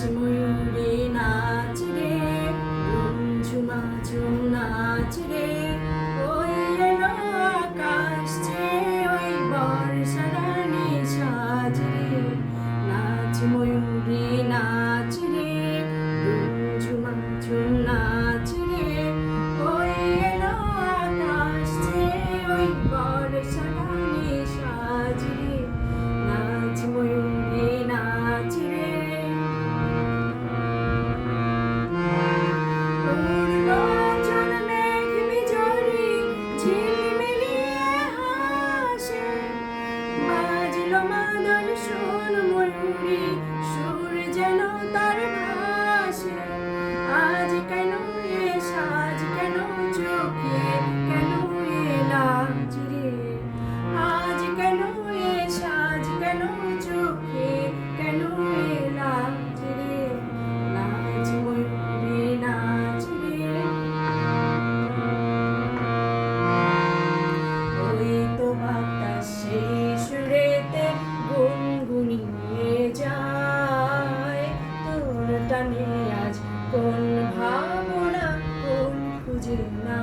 to move টানে আজ কোন ভাবনা কোন খুঁজে না